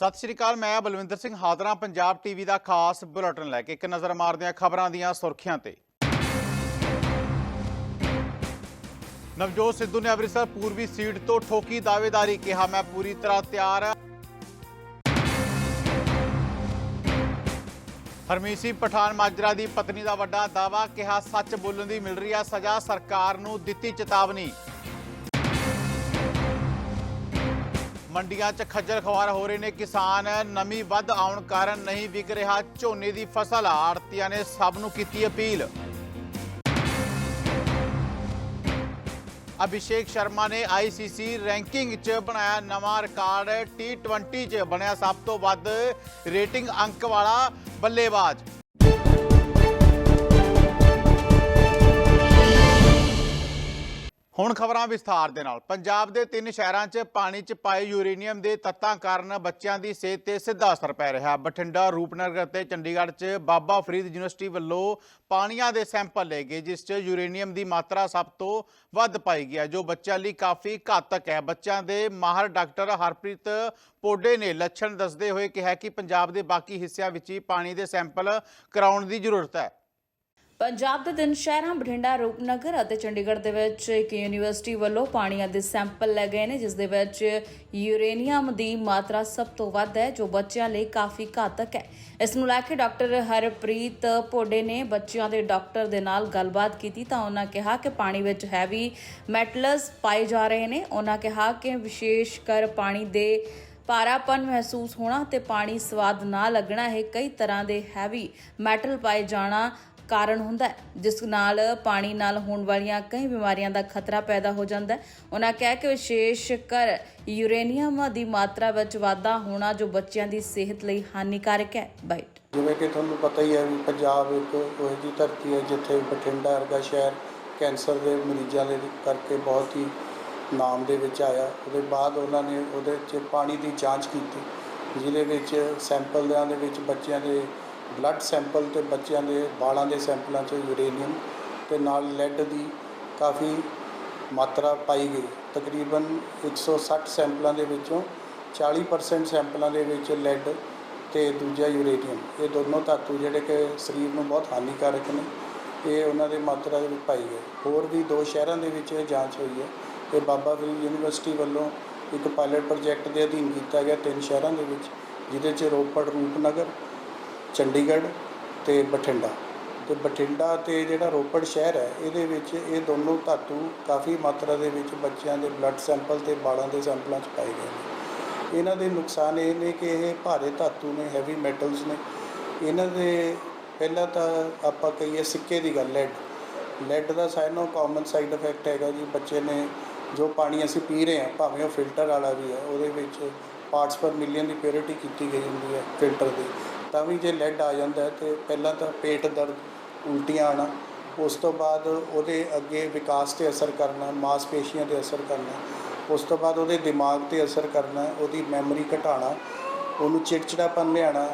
ਸਤਿ ਸ਼੍ਰੀ ਅਕਾਲ, ਮੈਂ ਬਲਵਿੰਦਰ ਸਿੰਘ ਹਾਦਰਾ ਪੰਜਾਬ ਟੀਵੀ ਦਾ ਖਾਸ ਬੁਲੇਟਿਨ ਲੈ ਕੇ ਇੱਕ ਨਜ਼ਰ ਮਾਰਦੇ ਹਾਂ ਖਬਰਾਂ ਦੀਆਂ ਸੁਰਖੀਆਂ ਤੇ। ਨਵਜੋਤ ਸਿੱਧੂ ਨੇ ਅੰਮ੍ਰਿਤਸਰ ਪੂਰਬੀ ਸੀਟ ਤੋਂ ਠੋਕੀ ਦਾਅਵੇਦਾਰੀ ਕਿਹਾ, ਮੈਂ ਪੂਰੀ ਤਰ੍ਹਾਂ ਤਿਆਰ ਹਾਂ। ਹਰਮੀਤ ਸਿੰਘ ਪਠਾਨ ਮਾਜਰਾ ਦੀ ਪਤਨੀ ਦਾ ਵੱਡਾ ਦਾਵਾ ਕਿਹਾ, ਸੱਚ ਬੋਲਣ ਦੀ ਮਿਲ ਰਹੀ ਹੈ ਸਜ਼ਾ, ਸਰਕਾਰ ਨੂੰ ਦਿੱਤੀ ਚੇਤਾਵਨੀ। ਮੰਡੀਆਂ 'ਚ ਖੱਜਲ ਖਵਾਰ ਹੋ ਰਹੇ ਨੇ। ਕਿਸਾਨ ਨਮੀ ਵੱਧ ਆਉਣ ਕਾਰਨ ਨਹੀਂ ਵਿਕ ਰਿਹਾ ਝੋਨੇ ਦੀ ਫਸਲ। ਆੜਤੀਆਂ ਨੇ ਸਭ ਨੂੰ ਕੀਤੀ ਅਪੀਲ। ਅਭਿਸ਼ੇਕ ਸ਼ਰਮਾ ਨੇ ਆਈਸੀਸੀ ਰੈਂਕਿੰਗ 'ਚ ਬਣਾਇਆ ਨਵਾਂ ਰਿਕਾਰਡ। T20 'ਚ ਬਣਿਆ ਸਭ ਤੋਂ ਵੱਧ ਰੇਟਿੰਗ ਅੰਕ ਵਾਲਾ ਬੱਲੇਬਾਜ਼। ਹੁਣ ਖਬਰਾਂ ਵਿਸਥਾਰ ਦੇ ਨਾਲ। ਪੰਜਾਬ ਦੇ ਤਿੰਨ ਸ਼ਹਿਰਾਂ 'ਚ ਪਾਣੀ 'ਚ ਪਾਏ ਯੂਰੇਨੀਅਮ ਦੇ ਤੱਤਾਂ ਕਾਰਨ ਬੱਚਿਆਂ ਦੀ ਸਿਹਤ ਤੇ ਸਿੱਧਾ ਅਸਰ ਪੈ ਰਿਹਾ। ਬਠਿੰਡਾ, ਰੂਪਨਗਰ ਅਤੇ ਚੰਡੀਗੜ੍ਹ 'ਚ ਬਾਬਾ ਫਰੀਦ ਯੂਨੀਵਰਸਿਟੀ ਵੱਲੋਂ ਪਾਣੀਆਂ ਦੇ ਸੈਂਪਲ ਲਏ ਗਏ, ਜਿਸ 'ਚ ਯੂਰੇਨੀਅਮ ਦੀ ਮਾਤਰਾ ਸਭ ਤੋਂ ਵੱਧ ਪਾਈ ਗਈ ਹੈ, ਜੋ ਬੱਚਿਆਂ ਲਈ ਕਾਫੀ ਘਾਤਕ ਹੈ। ਬੱਚਿਆਂ ਦੇ ਮਾਹਰ ਡਾਕਟਰ ਹਰਪ੍ਰੀਤ ਪੋਡੇ ਨੇ ਲੱਛਣ ਦੱਸਦੇ ਹੋਏ ਕਿਹਾ ਕਿ ਪੰਜਾਬ ਦੇ ਬਾਕੀ ਹਿੱਸਿਆਂ ਵਿੱਚ ਹੀ ਪਾਣੀ ਦੇ ਸੈਂਪਲ ਕਰਾਉਣ ਦੀ ਜ਼ਰੂਰਤ ਹੈ। ਪੰਜਾਬ ਦੇ ਤਿੰਨ ਸ਼ਹਿਰਾਂ, ਬਠਿੰਡਾ, ਰੂਪਨਗਰ ਅਤੇ ਚੰਡੀਗੜ੍ਹ ਦੇ ਵਿੱਚ ਇੱਕ ਯੂਨੀਵਰਸਿਟੀ ਵੱਲੋਂ ਪਾਣੀਆਂ ਦੇ ਸੈਂਪਲ ਲਏ ਗਏ ਨੇ, ਜਿਸ ਦੇ ਵਿੱਚ ਯੂਰੇਨੀਅਮ ਦੀ ਮਾਤਰਾ ਸਭ ਤੋਂ ਵੱਧ ਹੈ, ਜੋ ਬੱਚਿਆਂ ਲਈ ਕਾਫੀ ਘਾਤਕ ਹੈ। ਇਸ ਨੂੰ ਲੈ ਕੇ ਡਾਕਟਰ ਹਰਪ੍ਰੀਤ ਪੋਡੇ ਨੇ ਬੱਚਿਆਂ ਦੇ ਡਾਕਟਰ ਦੇ ਨਾਲ ਗੱਲਬਾਤ ਕੀਤੀ ਤਾਂ ਉਹਨਾਂ ਕਿਹਾ ਕਿ ਪਾਣੀ ਵਿੱਚ ਹੈਵੀ ਮੈਟਲਸ ਪਾਏ ਜਾ ਰਹੇ ਨੇ। ਉਹਨਾਂ ਕਿਹਾ ਕਿ ਵਿਸ਼ੇਸ਼ ਕਰ ਪਾਣੀ ਦੇ ਭਾਰਾਪਨ ਮਹਿਸੂਸ ਹੋਣਾ ਤੇ ਪਾਣੀ ਸਵਾਦ ਨਾ ਲੱਗਣਾ, ਇਹ ਕਈ ਤਰ੍ਹਾਂ ਦੇ ਹੈਵੀ ਮੈਟਲ ਪਾਏ ਜਾਣਾ ਕਾਰਨ ਹੁੰਦਾ ਹੈ, ਜਿਸ ਨਾਲ ਪਾਣੀ ਨਾਲ ਹੋਣ ਵਾਲੀਆਂ ਕਈ ਬਿਮਾਰੀਆਂ ਦਾ ਖਤਰਾ ਪੈਦਾ ਹੋ ਜਾਂਦਾ ਹੈ। ਉਹਨਾਂ ਕਿਹਾ ਕਿ ਵਿਸ਼ੇਸ਼ ਕਰ ਯੂਰੇਨੀਅਮ ਦੀ ਮਾਤਰਾ ਵਿੱਚ ਵਾਧਾ ਹੋਣਾ ਜੋ ਬੱਚਿਆਂ ਦੀ ਸਿਹਤ ਲਈ ਹਾਨੀਕਾਰਕ ਹੈ। ਬਾਈਟ। ਜਿਵੇਂ ਕਿ ਤੁਹਾਨੂੰ ਪਤਾ ਹੀ ਹੈ ਵੀ ਪੰਜਾਬ ਇੱਕ ਉਹ ਜਿਹੀ ਧਰਤੀ ਹੈ ਜਿੱਥੇ ਬਠਿੰਡਾ ਵਰਗਾ ਸ਼ਹਿਰ ਕੈਂਸਰ ਦੇ ਮਰੀਜ਼ਾਂ ਦੇ ਕਰਕੇ ਬਹੁਤ ਹੀ ਨਾਮ ਦੇ ਵਿੱਚ ਆਇਆ। ਉਹਦੇ ਬਾਅਦ ਉਹਨਾਂ ਨੇ ਉਹਦੇ 'ਚ ਪਾਣੀ ਦੀ ਜਾਂਚ ਕੀਤੀ। ਜਿਹਦੇ ਵਿੱਚ ਸੈਂਪਲਾਂ ਦੇ ਵਿੱਚ ਬੱਚਿਆਂ ਦੇ ਬਲੱਡ ਸੈਂਪਲ ਤੇ ਬੱਚਿਆਂ ਦੇ ਵਾਲਾਂ ਦੇ ਸੈਂਪਲਾਂ 'ਚ ਯੂਰੇਨੀਅਮ ਤੇ ਨਾਲ ਲੈਡ ਦੀ ਕਾਫੀ ਮਾਤਰਾ ਪਾਈ ਗਈ। ਤਕਰੀਬਨ 160 ਸੈਂਪਲਾਂ ਦੇ ਵਿੱਚੋਂ 40% ਸੈਂਪਲਾਂ ਦੇ ਵਿੱਚ ਲੈਡ ਤੇ ਦੂਜਾ ਯੂਰੇਨੀਅਮ। ਇਹ ਦੋਨੋਂ ਧਾਤੂ ਜਿਹੜੇ ਕਿ ਸਰੀਰ ਨੂੰ ਬਹੁਤ ਹਾਨੀਕਾਰਕ ਨੇ, ਇਹ ਉਹਨਾਂ ਦੇ ਮਾਤਰਾ ਦੇ ਵਿੱਚ ਪਾਈ ਗਏ। ਹੋਰ ਵੀ ਦੋ ਸ਼ਹਿਰਾਂ ਦੇ ਵਿੱਚ ਇਹ ਜਾਂਚ ਹੋਈ ਹੈ। ਇਹ ਬਾਬਾ ਫਰੀਦ ਯੂਨੀਵਰਸਿਟੀ ਵੱਲੋਂ ਇੱਕ ਪਾਇਲਟ ਪ੍ਰੋਜੈਕਟ ਦੇ ਅਧੀਨ ਕੀਤਾ ਗਿਆ ਤਿੰਨ ਸ਼ਹਿਰਾਂ ਦੇ ਵਿੱਚ, ਜਿਹਦੇ 'ਚ ਰੋਪੜ ਰੂਪਨਗਰ ਚੰਡੀਗੜ੍ਹ ਅਤੇ ਬਠਿੰਡਾ। ਅਤੇ ਬਠਿੰਡਾ ਅਤੇ ਜਿਹੜਾ ਰੋਪੜ ਸ਼ਹਿਰ ਹੈ, ਇਹਦੇ ਵਿੱਚ ਇਹ ਦੋਨੋਂ ਧਾਤੂ ਕਾਫੀ ਮਾਤਰਾ ਦੇ ਵਿੱਚ ਬੱਚਿਆਂ ਦੇ ਬਲੱਡ ਸੈਂਪਲ ਅਤੇ ਬਾਲਾਂ ਦੇ ਸੈਂਪਲਾਂ 'ਚ ਪਾਏ ਗਏ ਨੇ। ਇਹਨਾਂ ਦੇ ਨੁਕਸਾਨ ਇਹ ਨੇ ਕਿ ਇਹ ਭਾਰੇ ਧਾਤੂ ਨੇ ਹੈਵੀ ਮੈਟਲਸ ਨੇ। ਇਹਨਾਂ ਦੇ ਪਹਿਲਾਂ ਤਾਂ ਆਪਾਂ ਕਹੀਏ ਸਿੱਕੇ ਦੀ ਗੱਲ ਲੈਡ ਲੈਡ ਦਾ ਸਾਇਨੋ ਕਾਮਨ ਸਾਈਡ ਇਫੈਕਟ ਹੈਗਾ ਜੀ, ਬੱਚੇ ਨੇ ਜੋ ਪਾਣੀ ਅਸੀਂ ਪੀ ਰਹੇ ਹਾਂ, ਭਾਵੇਂ ਉਹ ਫਿਲਟਰ ਵਾਲਾ ਵੀ ਹੈ, ਉਹਦੇ ਵਿੱਚ ਪਾਰਟਸ ਪਰ ਮਿਲੀਅਨ ਦੀ ਪਿਓਰਿਟੀ ਕੀਤੀ ਗਈ ਹੁੰਦੀ ਹੈ ਫਿਲਟਰ ਦੀ। ਤਾਂ ਵੀ ਜੇ ਲੈਡ ਆ ਜਾਂਦਾ ਹੈ ਤੇ ਪਹਿਲਾਂ ਤਾਂ ਪੇਟ ਦਰਦ ਉਲਟੀਆਂ ਆਣਾ ਉਸ ਤੋਂ ਬਾਅਦ ਉਹਦੇ ਅੱਗੇ ਵਿਕਾਸ ਤੇ ਅਸਰ ਕਰਨਾ, ਮਾਸਪੇਸ਼ੀਆਂ ਤੇ ਅਸਰ ਕਰਨਾ, ਉਸ ਤੋਂ ਬਾਅਦ ਉਹਦੇ ਦਿਮਾਗ ਤੇ ਅਸਰ ਕਰਨਾ, ਉਹਦੀ ਮੈਮਰੀ ਘਟਾਣਾ ਉਹਨੂੰ ਚਿੜਚਿੜਾਪਨ ਲਿਆਣਾ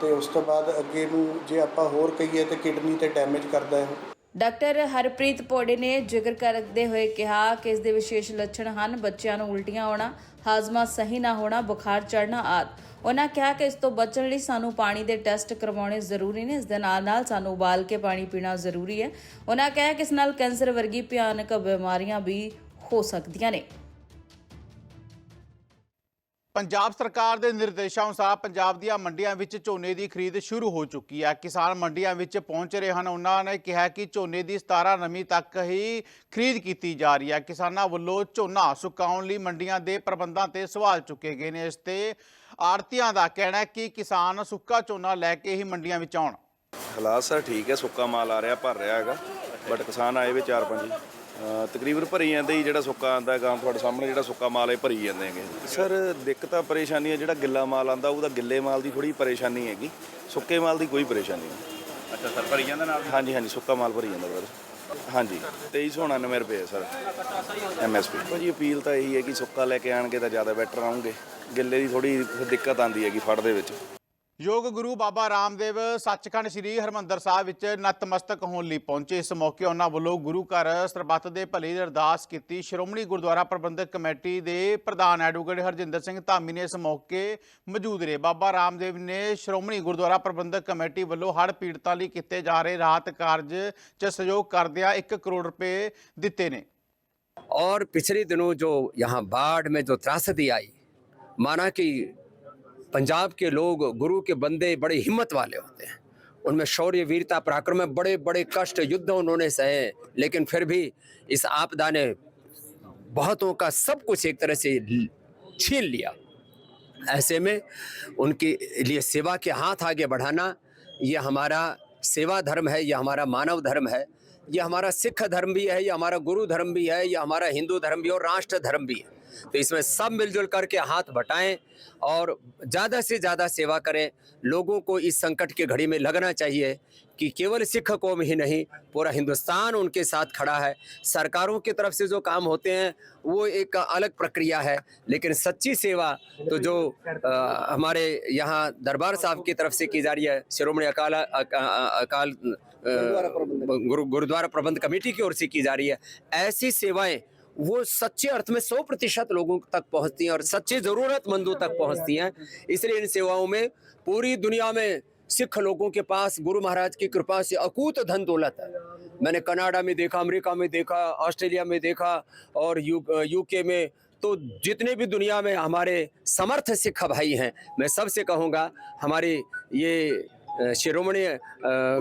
ਤੇ ਉਸ ਤੋਂ ਬਾਅਦ ਅੱਗੇ ਨੂੰ ਜੇ ਆਪਾਂ ਹੋਰ ਕਹੀਏ ਤੇ ਕਿਡਨੀ ਤੇ ਡੈਮੇਜ ਕਰਦਾ ਹੈ। ਡਾਕਟਰ ਹਰਪ੍ਰੀਤ ਪੋੜੇ ਨੇ ਜ਼ਿਕਰ ਕਰਦੇ ਹੋਏ ਕਿਹਾ ਕਿ ਇਸ ਦੇ ਵਿਸ਼ੇਸ਼ ਲੱਛਣ ਹਨ, ਬੱਚਿਆਂ ਨੂੰ ਉਲਟੀਆਂ ਆਉਣਾ, ਹਾਜ਼ਮਾ ਸਹੀ ਨਾ ਹੋਣਾ, ਬੁਖਾਰ ਚੜ੍ਹਨਾ ਆਦਿ। ਉਹਨਾਂ ਕਿਹਾ ਕਿ ਇਸ ਤੋਂ ਬਚਣ ਲਈ ਸਾਨੂੰ ਪਾਣੀ ਦੇ ਟੈਸਟ ਕਰਵਾਉਣੇ ਜ਼ਰੂਰੀ ਨੇ। ਇਸ ਦੇ ਨਾਲ ਨਾਲ ਸਾਨੂੰ ਉਬਾਲ ਕੇ ਪਾਣੀ ਪੀਣਾ ਜ਼ਰੂਰੀ ਹੈ। ਉਹਨਾਂ ਕਿਹਾ ਕਿ ਇਸ ਨਾਲ ਕੈਂਸਰ ਵਰਗੀ ਭਿਆਨਕ ਬਿਮਾਰੀਆਂ ਵੀ ਹੋ ਸਕਦੀਆਂ ਨੇ। ਪੰਜਾਬ ਸਰਕਾਰ ਦੇ ਨਿਰਦੇਸ਼ਾਂ ਅਨੁਸਾਰ ਪੰਜਾਬ ਦੀਆਂ ਮੰਡੀਆਂ ਵਿੱਚ ਝੋਨੇ ਦੀ ਖਰੀਦ ਸ਼ੁਰੂ ਹੋ ਚੁੱਕੀ ਹੈ। ਕਿਸਾਨ ਮੰਡੀਆਂ ਵਿੱਚ ਪਹੁੰਚ ਰਹੇ ਹਨ। ਉਹਨਾਂ ਨੇ ਕਿਹਾ ਕਿ ਝੋਨੇ ਦੀ 17 ਨਵੀਂ ਤੱਕ ਹੀ ਖਰੀਦ ਕੀਤੀ ਜਾ ਰਹੀ ਹੈ। ਕਿਸਾਨਾਂ ਵੱਲੋਂ ਝੋਨਾ ਸੁਕਾਉਣ ਲਈ ਮੰਡੀਆਂ ਦੇ ਪ੍ਰਬੰਧਾਂ ਤੇ ਸਵਾਲ ਚੁੱਕੇ ਗਏ ਨੇ। ਇਸ ਤੇ ਆੜਤੀਆਂ ਦਾ ਕਹਿਣਾ ਹੈ ਕਿ ਕਿਸਾਨ ਸੁੱਕਾ ਝੋਨਾ ਲੈ ਕੇ ਹੀ ਮੰਡੀਆਂ ਵਿੱਚ ਆਉਣ। ਹਾਲਾਤ ਸਰ ਠੀਕ ਹੈ ਸੁੱਕਾ ਮਾਲ ਆ ਰਿਹਾ ਭਰ ਰਿਹਾ ਹੈਗਾ ਬਟ ਕਿਸਾਨ ਆਏ ਵੀ ਚਾਰ ਪੰਜ ਤਕਰੀਬਨ ਭਰੀ ਜਾਂਦੇ ਹੀ ਜਿਹੜਾ ਸੁੱਕਾ ਆਂਦਾ ਹੈਗਾ ਤੁਹਾਡੇ ਸਾਹਮਣੇ ਜਿਹੜਾ ਸੁੱਕਾ ਮਾਲ ਹੈ ਭਰੀ ਜਾਂਦੇ ਹੈਗੇ। ਸਰ ਦਿੱਕਤਾਂ ਪਰੇਸ਼ਾਨੀ ਹੈ ਜਿਹੜਾ ਗਿੱਲਾ ਮਾਲ ਆਂਦਾ ਉਹਦਾ ਗਿੱਲੇ ਮਾਲ ਦੀ ਥੋੜੀ ਪਰੇਸ਼ਾਨੀ ਹੈਗੀ। ਸੁੱਕੇ ਮਾਲ ਦੀ ਕੋਈ ਪਰੇਸ਼ਾਨੀ ਨਹੀਂ। ਅੱਛਾ ਸਰ ਭਰੀ ਜਾਂਦਾ ਨਾਲ? ਹਾਂਜੀ ਹਾਂਜੀ ਸੁੱਕਾ ਮਾਲ ਭਰੀ ਜਾਂਦਾ ਬਰਦਰ ਹਾਂਜੀ 2399 ਰੁਪਏ ਸਰ। ਐਮਐਸਪੀ ਭਾਜੀ ਅਪੀਲ ਤਾਂ ਇਹੀ ਹੈ ਕਿ ਸੁੱਕਾ ਲੈ ਕੇ ਆਣਗੇ ਤਾਂ ਜ਼ਿਆਦਾ ਬੈਟਰ ਆਉਂਗੇ ਗਿੱਲੇ ਦੀ ਥੋੜੀ ਦਿੱਕਤ ਆਂਦੀ ਹੈਗੀ ਫੜ ਦੇ ਵਿੱਚ ਯੋਗ ਗੁਰੂ ਬਾਬਾ ਰਾਮਦੇਵ ਸੱਚਖੰਡ ਸ੍ਰੀ ਹਰਮੰਦਰ ਸਾਹਿਬ ਵਿੱਚ ਨਤਮਸਤਕ ਹੋਣ ਲਈ ਪਹੁੰਚੇ ਇਸ ਮੌਕੇ ਉਹਨਾਂ ਵੱਲੋਂ ਗੁਰੂ ਘਰ ਸਰਬੱਤ ਦੇ ਭਲੇ ਦੀ ਅਰਦਾਸ ਕੀਤੀ ਸ਼੍ਰੋਮਣੀ ਗੁਰਦੁਆਰਾ ਪ੍ਰਬੰਧਕ ਕਮੇਟੀ ਦੇ ਪ੍ਰਧਾਨ ਐਡਵੋਕੇਟ ਹਰਜਿੰਦਰ ਸਿੰਘ ਧਾਮੀ ਨੇ ਇਸ ਮੌਕੇ ਮੌਜੂਦ ਰਹੇ ਬਾਬਾ ਰਾਮਦੇਵ ਨੇ ਸ਼੍ਰੋਮਣੀ ਗੁਰਦੁਆਰਾ ਪ੍ਰਬੰਧਕ ਕਮੇਟੀ ਵੱਲੋਂ ਹੜ੍ਹ ਪੀੜਤਾਂ ਲਈ ਕੀਤੇ ਜਾ ਰਹੇ ਰਾਹਤ ਕਾਰਜ 'ਚ ਸਹਿਯੋਗ ਕਰਦਿਆਂ 1 ਕਰੋੜ ਰੁਪਏ ਦਿੱਤੇ ਨੇ और पिछले दिनों जो यहाँ बाढ़ में जो त्रासदी आई माना कि पंजाब के लोग गुरु के बंदे बड़े हिम्मत वाले होते हैं। उनमें शौर्य, वीरता, पराक्रम बड़े बड़े कष्ट, युद्ध उन्होंने सहे लेकिन फिर भी इस आपदा ने बहुतों का सब कुछ एक तरह से छीन लिया। ऐसे में उनके लिए सेवा के हाथ आगे बढ़ाना, ये हमारा सेवा धर्म है यह हमारा मानव धर्म है यह हमारा सिख धर्म भी है यह हमारा गुरु धर्म भी है यह हमारा हिंदू धर्म भी और राष्ट्र धर्म भी है। तो इसमें सब मिलजुल करके हाथ बटाएँ और ज़्यादा से ज़्यादा सेवा करें। लोगों को इस संकट की घड़ी में लगना चाहिए कि केवल सिख कौम ही नहीं पूरा हिंदुस्तान उनके साथ खड़ा है। सरकारों की तरफ़ से जो काम होते हैं वो एक अलग प्रक्रिया है। लेकिन सच्ची सेवा तो जो अ, हमारे यहाँ दरबार साहब की तरफ़ से की जा रही है शिरोमणि अकाल अकाल गुरुद्वारा प्रबंध कमेटी की ओर से की जा रही है। ऐसी सेवाएँ वो सच्चे अर्थ में सौ प्रतिशत लोगों तक पहुँचती हैं और सच्चे ज़रूरतमंदों तक पहुँचती हैं। इसलिए इन सेवाओं में पूरी दुनिया में सिख लोगों के पास गुरु महाराज की कृपा से अकूत धन दौलत है। मैंने कनाडा में देखा, अमेरिका में देखा, ऑस्ट्रेलिया में देखा और यू, यूके में। तो जितने भी दुनिया में हमारे समर्थ सिख भाई हैं, मैं सबसे कहूँगा, हमारी ये शिरोमणि अ,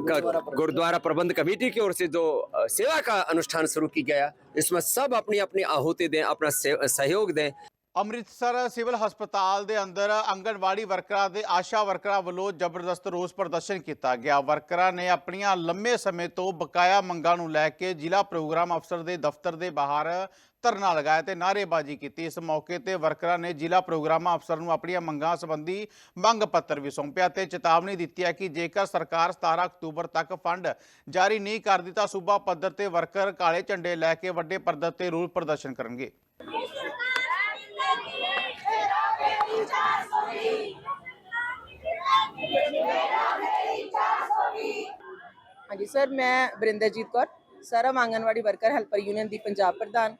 का गुरुद्वारा प्रबंध कमेटी की ओर से जो अ, सेवा का अनुष्ठान शुरू की गया इसमें सब अपनी अपनी आहुति दें अपना से- सहयोग दें ਅੰਮ੍ਰਿਤਸਰ ਸਿਵਲ ਹਸਪਤਾਲ ਦੇ ਅੰਦਰ ਆਂਗਣਵਾੜੀ ਵਰਕਰਾਂ ਦੇ ਆਸ਼ਾ ਵਰਕਰਾਂ ਵੱਲੋਂ ਜ਼ਬਰਦਸਤ ਰੋਸ ਪ੍ਰਦਰਸ਼ਨ ਕੀਤਾ ਗਿਆ ਵਰਕਰਾਂ ਨੇ ਆਪਣੀਆਂ ਲੰਮੇ ਸਮੇਂ ਤੋਂ ਬਕਾਇਆ ਮੰਗਾਂ ਨੂੰ ਲੈ ਕੇ ਜ਼ਿਲ੍ਹਾ ਪ੍ਰੋਗਰਾਮ ਅਫਸਰ ਦੇ ਦਫ਼ਤਰ ਦੇ ਬਾਹਰ ਧਰਨਾ ਲਗਾਇਆ ਤੇ ਨਾਅਰੇਬਾਜ਼ੀ ਕੀਤੀ। ਇਸ ਮੌਕੇ ਤੇ ਵਰਕਰਾਂ ਨੇ ਜ਼ਿਲ੍ਹਾ ਪ੍ਰੋਗਰਾਮ ਅਫਸਰ ਨੂੰ ਆਪਣੀਆਂ ਮੰਗਾਂ ਸੰਬੰਧੀ ਮੰਗ ਪੱਤਰ ਵੀ ਸੌਂਪਿਆ ਤੇ ਚੇਤਾਵਨੀ ਦਿੱਤੀ ਹੈ ਕਿ ਜੇਕਰ ਸਰਕਾਰ 17 ਅਕਤੂਬਰ ਤੱਕ ਫੰਡ ਜਾਰੀ ਨਹੀਂ ਕਰਦੀ ਤਾਂ ਸੂਬਾ ਪੱਧਰ ਤੇ ਵਰਕਰ ਕਾਲੇ ਝੰਡੇ ਲੈ ਕੇ ਵੱਡੇ ਪੱਧਰ ਤੇ ਰੋਸ ਪ੍ਰਦਰਸ਼ਨ ਕਰਨਗੇ। ਹਾਂਜੀ ਸਰ, ਮੈਂ ਬਰਿੰਦਰਜੀਤ ਕੌਰ ਸਰਵ ਆਂਗਨਵਾੜੀ ਵਰਕਰ ਹੈਲਪਰ ਯੂਨੀਅਨ ਦੀ ਪੰਜਾਬ ਪ੍ਰਧਾਨ।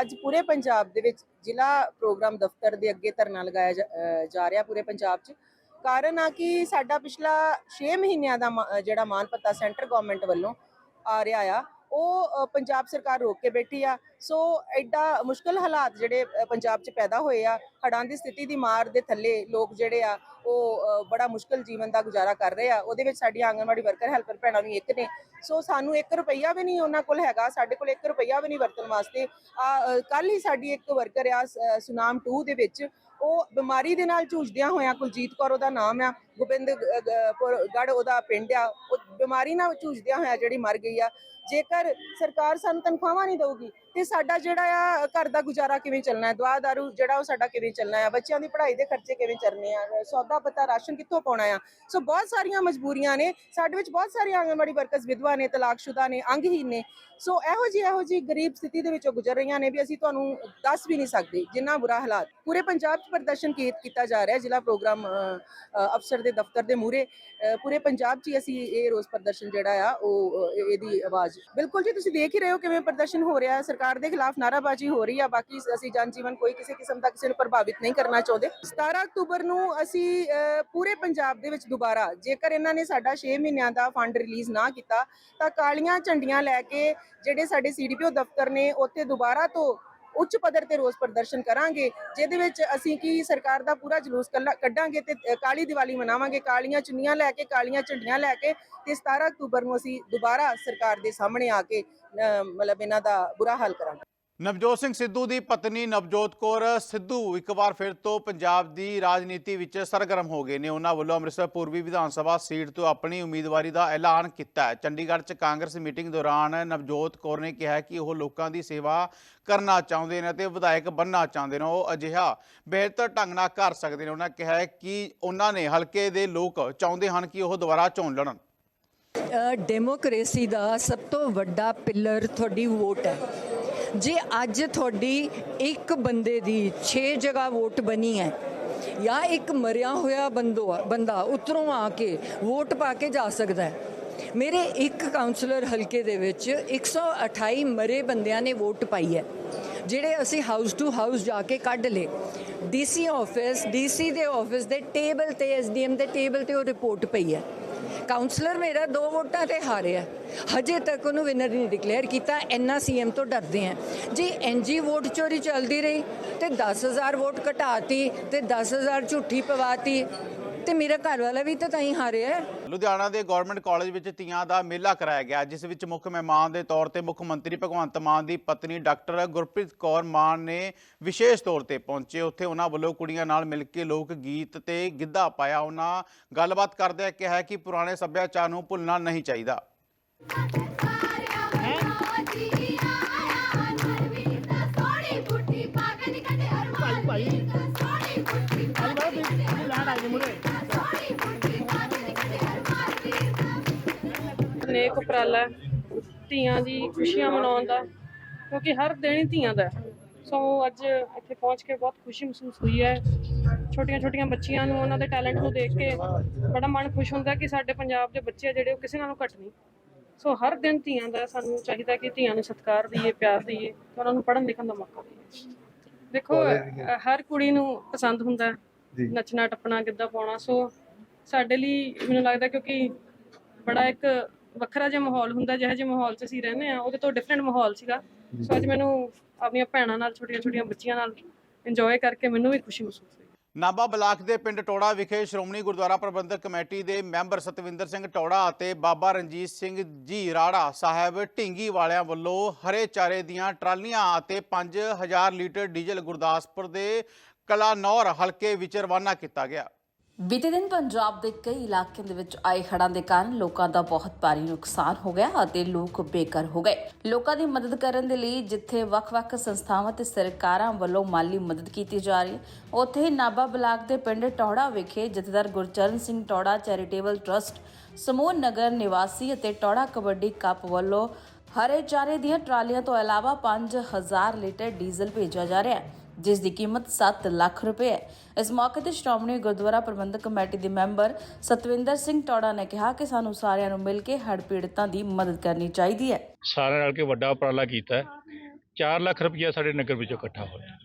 ਅੱਜ ਪੂਰੇ ਪੰਜਾਬ ਦੇ ਵਿੱਚ ਜ਼ਿਲ੍ਹਾ ਪ੍ਰੋਗਰਾਮ ਦਫ਼ਤਰ ਦੇ ਅੱਗੇ ਧਰਨਾ ਲਗਾਇਆ ਜਾ- ਜਾ ਰਿਹਾ ਪੂਰੇ ਪੰਜਾਬ 'ਚ। ਕਾਰਨ ਆ ਕਿ ਸਾਡਾ ਪਿਛਲਾ 6 ਮਹੀਨਿਆਂ ਦਾ ਮਾ- ਅਹ ਜਿਹੜਾ ਮਾਨ ਪੱਤਾ ਸੈਂਟਰ ਗਵਰਨਮੈਂਟ ਵੱਲੋਂ ਆ ਰਿਹਾ ਆ। ਉਹ ਪੰਜਾਬ ਸਰਕਾਰ ਰੋਕ ਕੇ ਬੈਠੀ ਆ। ਸੋ ਐਡਾ ਮੁਸ਼ਕਲ ਹਾਲਾਤ ਜਿਹੜੇ ਪੰਜਾਬ 'ਚ ਪੈਦਾ ਹੋਏ ਆ। ਹੜ੍ਹਾਂ ਦੀ ਸਥਿਤੀ ਦੀ ਮਾਰ ਦੇ ਥੱਲੇ ਲੋਕ ਜਿਹੜੇ ਆ, ਉਹ ਬੜਾ ਮੁਸ਼ਕਲ ਜੀਵਨ ਦਾ ਗੁਜ਼ਾਰਾ ਕਰ ਰਹੇ ਆ। ਉਹਦੇ ਵਿੱਚ ਸਾਡੀ ਆਂਗਨਵਾੜੀ ਵਰਕਰ, ਹੈਲਪਰ ਭੈਣਾਂ ਵੀ ਇੱਕ ਨੇ। ਸੋ ਸਾਨੂੰ 1 ਰੁਪਈਆ ਵੀ ਨਹੀਂ ਉਹਨਾਂ ਕੋਲ ਹੈਗਾ। ਸਾਡੇ ਕੋਲ 1 ਰੁਪਈਆ ਵੀ ਨਹੀਂ ਵਰਤਣ ਵਾਸਤੇ। ਕੱਲ ਹੀ ਸਾਡੀ ਇੱਕ ਵਰਕਰ ਆ, ਸ- ਸੁਨਾਮ 2 ਦੇ ਵਿੱਚ, ਉਹ ਬਿਮਾਰੀ ਦੇ ਨਾਲ ਜੂਝਦਿਆਂ ਹੋਇਆ ਕੁਲਜੀਤ ਕੌਰ ਉਹਦਾ ਨਾਮ ਆ। ਗੋਬਿੰਦ ਉਹਦਾ ਪਿੰਡ ਆ, ਉਹ ਬਿਮਾਰੀ ਨਾਲ ਜੂਝਦਿਆਂ ਹੋਇਆਂ ਜਿਹੜੀ ਮਰ ਗਈ ਆ। ਜੇਕਰ ਸਰਕਾਰ ਸਾਨੂੰ ਤਨਖਾਹਾਂ ਨਹੀਂ ਦਊਗੀ, ਤੇ ਸਾਡਾ ਜਿਹੜਾ ਆ, ਘਰ ਦਾ ਗੁਜ਼ਾਰਾ ਕਿਵੇਂ ਚੱਲਣਾ ਹੈ? ਦਵਾ ਦਾਰੂ ਜਿਹੜਾ ਉਹ ਸਾਡਾ ਕਿਵੇਂ ਚੱਲਣਾ ਹੈ? ਬੱਚਿਆਂ ਦੀ ਪੜ੍ਹਾਈ ਦੇ ਖਰਚੇ ਕਿਵੇਂ ਚੱਲਣੇ ਆ? ਸੌਦਾ ਪੱਤਾ ਰਾਸ਼ਨ ਕਿੱਥੋਂ ਪਾਉਣਾ ਆ? ਸੋ ਬਹੁਤ ਸਾਰੀਆਂ ਮਜਬੂਰੀਆਂ ਨੇ। ਸਾਡੇ ਵਿੱਚ ਬਹੁਤ ਸਾਰੇ ਆਂਗਨਵਾੜੀ ਵਰਕਰਸ ਵਿਧਵਾ ਨੇ, ਤਲਾਕਸ਼ੁਦਾ ਨੇ ਅੰਗਹੀਨ ਨੇ। ਸੋ ਇਹੋ ਜਿਹੀ ਇਹੋ ਜਿਹੀ ਗਰੀਬ ਸਥਿਤੀ ਦੇ ਵਿੱਚੋਂ ਗੁਜ਼ਰ ਰਹੀਆਂ ਨੇ ਵੀ ਅਸੀਂ ਤੁਹਾਨੂੰ ਦੱਸ ਵੀ ਨਹੀਂ ਸਕਦੇ ਜਿੰਨਾ ਬੁਰਾ ਹਾਲਾਤ। ਪੂਰੇ ਪੰਜਾਬ 'ਚ ਪ੍ਰਦਰਸ਼ਨ ਕੀਤਾ ਜਾ ਰਿਹਾ ਜ਼ਿਲ੍ਹਾ ਪ੍ਰੋਗਰਾਮ ਅਫਸਰ ਦੇ ਦਫ਼ਤਰ ਦੇ ਮੂਹਰੇ ਪੂਰੇ ਪੰਜਾਬ 'ਚ ਹੀ ਅਸੀਂ ਇਹ ਰੋਸ ਪ੍ਰਦਰਸ਼ਨ ਜਿਹੜਾ ਆ ਉਹ ਇਹਦੀ ਆਵਾਜ਼। ਬਿਲਕੁਲ ਜੀ ਤੁਸੀਂ ਦੇਖ ਹੀ ਰਹੇ ਹੋ ਕਿਵੇਂ ਪ੍ਰਦਰਸ਼ਨ ਹੋ ਰਿਹਾ ਹੈ। ਸਰਕਾਰ ਦੇ ਖਿਲਾਫ ਨਾਰਾਬਾਜ਼ੀ ਹੋ ਰਹੀ ਆ ਬਾਕੀ ਅਸੀਂ ਜਨ ਜੀਵਨ ਕੋਈ ਕਿਸੇ ਕਿਸਮ ਦਾ ਕਿਸੇ ਨੂੰ ਪ੍ਰਭਾਵਿਤ ਨਹੀਂ ਕਰਨਾ ਚਾਹੁੰਦੇ। 17 ਅਕਤੂਬਰ ਨੂੰ ਅਸੀਂ ਅ, ਪੂਰੇ ਪੰਜਾਬ ਦੇ ਵਿੱਚ ਦੁਬਾਰਾ ਜੇਕਰ ਇਹਨਾਂ ਨੇ ਸਾਡਾ 6 ਮਹੀਨਿਆਂ ਦਾ ਫੰਡ ਰਿਲੀਜ਼ ਨਾ ਕੀਤਾ ਤਾਂ ਕਾਲੀਆਂ ਝੰਡੀਆਂ ਲੈ ਕੇ ਜਿਹੜੇ ਸਾਡੇ ਸੀਡੀਪੀਓ ਦਫ਼ਤਰ ਨੇ ਉੱਥੇ ਦੁਬਾਰਾ ਤੋਂ ਉੱਚ ਪੱਧਰ ਤੇ ਰੋਸ ਪ੍ਰਦਰਸ਼ਨ ਕਰਾਂਗੇ ਜਿਹਦੇ ਵਿੱਚ ਅਸੀਂ ਕੀ ਸਰਕਾਰ ਦਾ ਪੂਰਾ ਜਲੂਸ ਕੱਲਾ- ਕੱਢਾਂਗੇ ਤੇ ਅ, ਕਾਲੀ ਦੀਵਾਲੀ ਮਨਾਵਾਂਗੇ ਕਾਲੀਆਂ ਚੁੰਨੀਆਂ ਲੈ ਕੇ ਕਾਲੀਆਂ ਝੰਡੀਆਂ ਲੈ ਕੇ ਤੇ 17 ਅਕਤੂਬਰ ਨੂੰ ਅਸੀਂ ਦੁਬਾਰਾ ਸਰਕਾਰ ਦੇ ਸਾਹਮਣੇ ਆ ਕੇ ਅ, ਮਤਲਬ ਇਹਨਾਂ ਦਾ ਬੁਰਾ ਹਾਲ ਕਰਾਂਗੇ। ਨਵਜੋਤ ਸਿੰਘ ਸਿੱਧੂ ਦੀ ਪਤਨੀ ਨਵਜੋਤ ਕੌਰ ਸਿੱਧੂ ਇੱਕ ਵਾਰ ਫਿਰ ਤੋਂ ਪੰਜਾਬ ਦੀ ਰਾਜਨੀਤੀ ਵਿੱਚ ਸਰਗਰਮ ਹੋ ਗਏ ਨੇ। ਉਹਨਾਂ ਵੱਲੋਂ ਅੰਮ੍ਰਿਤਸਰ ਪੂਰਬੀ ਵਿਧਾਨ ਸਭਾ ਸੀਟ ਤੋਂ ਆਪਣੀ ਉਮੀਦਵਾਰੀ ਦਾ ਐਲਾਨ ਕੀਤਾ ਹੈ। ਚੰਡੀਗੜ੍ਹ 'ਚ ਕਾਂਗਰਸ ਮੀਟਿੰਗ ਦੌਰਾਨ ਨਵਜੋਤ ਕੌਰ ਨੇ ਕਿਹਾ ਕਿ ਉਹ ਲੋਕਾਂ ਦੀ ਸੇਵਾ ਕਰਨਾ ਚਾਹੁੰਦੇ ਨੇ ਤੇ ਵਿਧਾਇਕ ਬਣਨਾ ਚਾਹੁੰਦੇ ਨੇ। ਉਹ ਅਜਿਹਾ ਬਿਹਤਰ ਢੰਗ ਨਾਲ ਕਰ ਸਕਦੇ ਨੇ। ਉਹਨਾਂ ਕਿਹਾ ਕਿ ਉਹਨਾਂ ਨੇ ਹਲਕੇ ਦੇ ਲੋਕ ਚਾਹੁੰਦੇ ਹਨ ਕਿ ਉਹ ਦੁਬਾਰਾ ਚੋਣ ਲੜਨ। ਅ, ਡੈਮੋਕ੍ਰੇਸੀ ਦਾ ਸਭ ਤੋਂ ਵੱਡਾ ਪਿੱਲਰ ਤੁਹਾਡੀ ਵੋਟ ਹੈ। ਜੇ ਅੱਜ ਤੁਹਾਡੀ ਇੱਕ ਬੰਦੇ ਦੀ 6 ਜਗ੍ਹਾ ਵੋਟ ਬਣੀ ਹੈ ਜਾਂ ਇੱਕ ਮਰਿਆ ਹੋਇਆ ਬੰਦੋ ਬੰਦਾ ਉਤਰੋਂ ਆ ਕੇ ਵੋਟ ਪਾ ਕੇ ਜਾ ਸਕਦਾ ਹੈ। ਮੇਰੇ ਇੱਕ ਕਾਉਂਸਲਰ ਹਲਕੇ ਦੇ ਵਿੱਚ 128 ਮਰੇ ਬੰਦਿਆਂ ਨੇ ਵੋਟ ਪਾਈ ਹੈ, ਜਿਹੜੇ ਅਸੀਂ ਹਾਊਸ ਟੂ ਹਾਊਸ ਜਾ ਕੇ ਕੱਢ ਲਏ। ਡੀਸੀ ਆਫਿਸ ਡੀਸੀ ਦੇ ਆਫਿਸ ਦੇ ਟੇਬਲ ਤੇ ਐਸਡੀਐਮ ਦੇ ਟੇਬਲ ਤੇ ਉਹ ਰਿਪੋਰਟ ਪਈ ਹੈ। ਕਾਉਂਸਲਰ ਮੇਰਾ ਦੋ ਵੋਟਾਂ ਤੇ ਹਾਰਿਆ। ਹਜੇ ਤੱਕ ਉਹਨੂੰ ਵਿਨਰ ਨਹੀਂ ਡਿਕਲੇਅਰ ਕੀਤਾ, ਇੰਨਾ ਸੀਐਮ ਤੋਂ ਡਰਦੇ ਆ। ਜੀ ਐਨਜੀ ਵੋਟ ਚੋਰੀ ਚੱਲਦੀ ਰਹੀ ਤੇ 10000 ਵੋਟ ਘਟਾਤੀ ਤੇ 10000 ਝੂਠੀ ਪਵਾਤੀ ਤੇ ਮੇਰਾ ਘਰ ਵਾਲਾ ਵੀ ਤਾਂ ਤਾਂ ਹੀ ਹਾਰਿਆ ਹੈ। ਲੁਧਿਆਣਾ ਦੇ ਗਵਰਨਮੈਂਟ ਕਾਲਜ ਵਿੱਚ ਤੀਆਂ ਦਾ ਮੇਲਾ ਕਰਾਇਆ ਗਿਆ ਜਿਸ ਵਿੱਚ ਮੁੱਖ ਮਹਿਮਾਨ ਦੇ ਤੌਰ ਤੇ ਮੁੱਖ ਮੰਤਰੀ ਭਗਵੰਤ ਮਾਨ ਦੀ ਪਤਨੀ ਡਾਕਟਰ ਗੁਰਪ੍ਰੀਤ ਕੌਰ ਮਾਨ ਨੇ ਵਿਸ਼ੇਸ਼ ਤੌਰ ਤੇ ਪਹੁੰਚੇ। ਉੱਥੇ ਉਹਨਾਂ ਵੱਲੋਂ ਕੁੜੀਆਂ ਨਾਲ ਮਿਲ ਕੇ ਲੋਕ ਗੀਤ ਤੇ ਗਿੱਧਾ ਪਾਇਆ। ਉਹਨਾਂ ਗੱਲਬਾਤ ਕਰਦਿਆਂ ਕਿਹਾ ਕਿ ਪੁਰਾਣੇ ਸੱਭਿਆਚਾਰ ਨੂੰ ਭੁੱਲਣਾ ਨਹੀਂ ਚਾਹੀਦਾ। ਨੇਕ ਉਪਰਾਲਾ ਧੀਆਂ ਦੀ ਖੁਸ਼ੀਆਂ ਮਨਾਉਣ ਦਾ ਕਿਉਂਕਿ ਹਰ ਦਿਨ ਹੀ ਧੀਆਂ ਦਾ। ਸੋ ਅੱਜ ਇੱਥੇ ਪਹੁੰਚ ਕੇ ਬਹੁਤ ਖੁਸ਼ੀ ਮਹਿਸੂਸ ਹੋਈ ਹੈ। ਛੋਟੀਆਂ ਛੋਟੀਆਂ ਬੱਚੀਆਂ ਨੂੰ ਉਹਨਾਂ ਦੇ ਟੈਲੈਂਟ ਨੂੰ ਦੇਖ ਕੇ ਬੜਾ ਮਨ ਖੁਸ਼ ਹੁੰਦਾ ਕਿ ਸਾਡੇ ਪੰਜਾਬ ਦੇ ਬੱਚੇ ਜਿਹੜੇ ਉਹ ਕਿਸੇ ਨਾਲੋਂ ਘੱਟ ਨਹੀਂ। ਸੋ ਹਰ ਦਿਨ ਧੀਆਂ ਦਾ ਸਾਨੂੰ ਚਾਹੀਦਾ ਕਿ ਧੀਆਂ ਨੂੰ ਸਤਿਕਾਰ ਦਈਏ ਪਿਆਰ ਦਈਏ ਤੇ ਉਹਨਾਂ ਨੂੰ ਪੜ੍ਹਨ ਲਿਖਣ ਦਾ ਮੌਕਾ ਦਈਏ। ਦੇਖੋ ਹਰ ਕੁੜੀ ਨੂੰ ਪਸੰਦ ਹੁੰਦਾ ਨੱਚਣਾ ਟੱਪਣਾ ਗਿੱਧਾ ਪਾਉਣਾ। ਸੋ ਸਾਡੇ ਲਈ ਮੈਨੂੰ ਲੱਗਦਾ ਕਿਉਂਕਿ ਬੜਾ ਇੱਕ ਵੱਖਰਾ ਜਿਹਾ ਮਾਹੌਲ ਹੁੰਦਾ ਜਿਹੋ ਜਿਹੇ ਮਾਹੌਲ 'ਚ ਅਸੀਂ ਰਹਿੰਦੇ ਆ ਉਹਦੇ ਤੋਂ ਡਿਫਰੈਂਟ ਮਾਹੌਲ ਸੀਗਾ। ਸੋ ਅੱਜ ਮੈਨੂੰ ਆਪਣੀਆਂ ਭੈਣਾਂ ਨਾਲ ਛੋਟੀਆਂ ਛੋਟੀਆਂ ਬੱਚੀਆਂ ਨਾਲ ਇੰਜੋਏ ਕਰਕੇ ਮੈਨੂੰ ਵੀ ਖੁਸ਼ੀ ਮਹਿਸੂਸ ਹੋਈ। ਨਾਭਾ ਬਲਾਕ ਦੇ ਪਿੰਡ ਟੋੜਾ ਵਿਖੇ ਸ਼੍ਰੋਮਣੀ ਗੁਰਦੁਆਰਾ ਪ੍ਰਬੰਧਕ ਕਮੇਟੀ ਦੇ ਮੈਂਬਰ ਸਤਵਿੰਦਰ ਸਿੰਘ ਟੋੜਾ ਅਤੇ ਬਾਬਾ ਰਣਜੀਤ ਸਿੰਘ ਜੀ ਰਾੜਾ ਸਾਹਿਬ ਢਿੰਗੀ ਵਾਲਿਆਂ ਵੱਲੋਂ ਹਰੇ ਚਾਰੇ ਦੀਆਂ ਟਰਾਲੀਆਂ ਅਤੇ 5000 ਲੀਟਰ ਡੀਜ਼ਲ ਗੁਰਦਾਸਪੁਰ ਦੇ ਕਲਾਨੌਰ ਹਲਕੇ ਵਿੱਚ ਰਵਾਨਾ ਕੀਤਾ ਗਿਆ। ਬੀਤੇ ਦਿਨ ਪੰਜਾਬ ਦੇ ਕਈ ਇਲਾਕਿਆਂ ਦੇ ਵਿੱਚ ਆਏ ਹੜ੍ਹਾਂ ਦੇ ਕਾਰਨ ਲੋਕਾਂ ਦਾ ਬਹੁਤ ਭਾਰੀ ਨੁਕਸਾਨ ਹੋ ਗਿਆ ਅਤੇ ਲੋਕ ਬੇਘਰ ਹੋ ਗਏ। ਲੋਕਾਂ ਦੀ ਮਦਦ ਕਰਨ ਦੇ ਲਈ ਜਿੱਥੇ ਵੱਖ-ਵੱਖ ਸੰਸਥਾਵਾਂ ਤੇ ਸਰਕਾਰਾਂ ਵੱਲੋਂ ਮਾਲੀ ਮਦਦ ਕੀਤੀ ਜਾ ਰਹੀ ਹੈ, ਉੱਥੇ ਹੀ ਨਾਭਾ ਬਲਾਕ ਦੇ ਪਿੰਡ ਟੌੜਾ ਵਿਖੇ ਜਥੇਦਾਰ ਗੁਰਚਰਨ ਸਿੰਘ ਟੌੜਾ ਚੈਰੀਟੇਬਲ ਟਰਸਟ, ਸਮੂਹ ਨਗਰ ਨਿਵਾਸੀ ਅਤੇ ਟੌੜਾ ਕਬੱਡੀ ਕੱਪ ਵੱਲੋਂ ਹਰੇ ਚਾਰੇ ਦੀਆਂ ਟਰਾਲੀਆਂ ਤੋਂ ਇਲਾਵਾ 5000 ਲੀਟਰ ਡੀਜ਼ਲ ਭੇਜਿਆ ਜਾ ਰਿਹਾ ਹੈ। ਜਿਸ ਦੀ ਕੀਮਤ 7 ਲੱਖ ਰੁਪਏ ਹੈ। ਇਸ ਮੌਕੇ ਤੇ ਸ਼੍ਰੋਮਣੀ ਗੁਰਦੁਆਰਾ ਪ੍ਰਬੰਧਕ ਕਮੇਟੀ ਦੇ ਮੈਂਬਰ ਸਤਵਿੰਦਰ ਸਿੰਘ ਟੌੜਾ ਨੇ ਕਿਹਾ ਕਿ ਸਾਨੂੰ ਸਾਰਿਆਂ ਨੂੰ ਮਿਲ ਕੇ ਹੜ੍ਹ ਪੀੜਤਾਂ ਦੀ ਮਦਦ ਕਰਨੀ ਚਾਹੀਦੀ ਹੈ। ਸਾਰਿਆਂ ਰਲ ਕੇ ਵੱਡਾ ਉਪਰਾਲਾ ਕੀਤਾ ਹੈ। 4 ਲੱਖ ਰੁਪਈਆ ਸਾਡੇ ਨਗਰ ਵਿੱਚੋਂ ਇਕੱਠਾ ਹੋਇਆ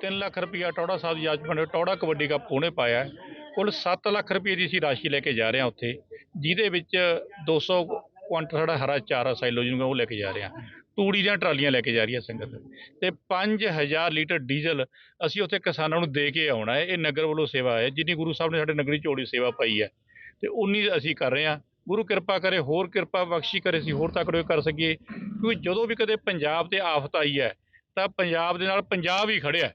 3 ਲੱਖ ਰੁਪਇਆ ਟੌੜਾ ਸਾਹਿਬ ਦੀ ਅੱਜ ਫੰਡ ਟੌੜਾ ਕਬੱਡੀ ਕੱਪ ਉਹਨੇ ਪਾਇਆ ਕੁੱਲ 7 ਲੱਖ ਰੁਪਏ ਦੀ ਅਸੀਂ ਰਾਸ਼ੀ ਲੈ ਕੇ ਜਾ ਰਹੇ ਹਾਂ ਉੱਥੇ, ਜਿਹਦੇ ਵਿੱਚ 200 ਕੁਆਂਟਲ ਸਾਡਾ ਹਰਾ ਚਾਰਾ ਸਾਈਲੋ ਜਿਹਨੂੰ ਉਹ ਲੈ ਕੇ ਜਾ ਰਹੇ ਹਾਂ। ਤੂੜੀ ਦੀਆਂ ਟਰਾਲੀਆਂ ਲੈ ਕੇ ਜਾ ਰਹੀ ਹੈ ਸੰਗਤ। ਤੇ 5000 ਲੀਟਰ ਡੀਜ਼ਲ ਅਸੀਂ ਉੱਥੇ ਕਿਸਾਨਾਂ ਨੂੰ ਦੇ ਕੇ ਆਉਣਾ ਹੈ। ਇਹ ਨਗਰ ਵੱਲੋਂ ਸੇਵਾ ਹੈ। ਜਿੰਨੀ ਗੁਰੂ ਸਾਹਿਬ ਨੇ ਸਾਡੇ ਨਗਰੀ ਚੋੜੀ ਸੇਵਾ ਪਾਈ ਹੈ। ਤੇ ਉਨੀ ਅਸੀਂ ਕਰ ਰਹੇ ਹਾਂ। ਗੁਰੂ ਕਿਰਪਾ ਕਰੇ, ਹੋਰ ਕਿਰਪਾ ਬਖਸ਼ੀ ਕਰੇ ਅਸੀਂ, ਹੋਰ ਤੱਕ ਕਰ ਸਕੀਏ। ਕਿਉਂਕਿ ਜਦੋਂ ਵੀ ਕਦੇ ਪੰਜਾਬ ਤੇ ਆਫਤ ਆਈ ਹੈ, ਤਾਂ ਪੰਜਾਬ ਦੇ ਨਾਲ ਪੰਜਾਬ ਹੀ ਖੜਿਆ ਹੈ।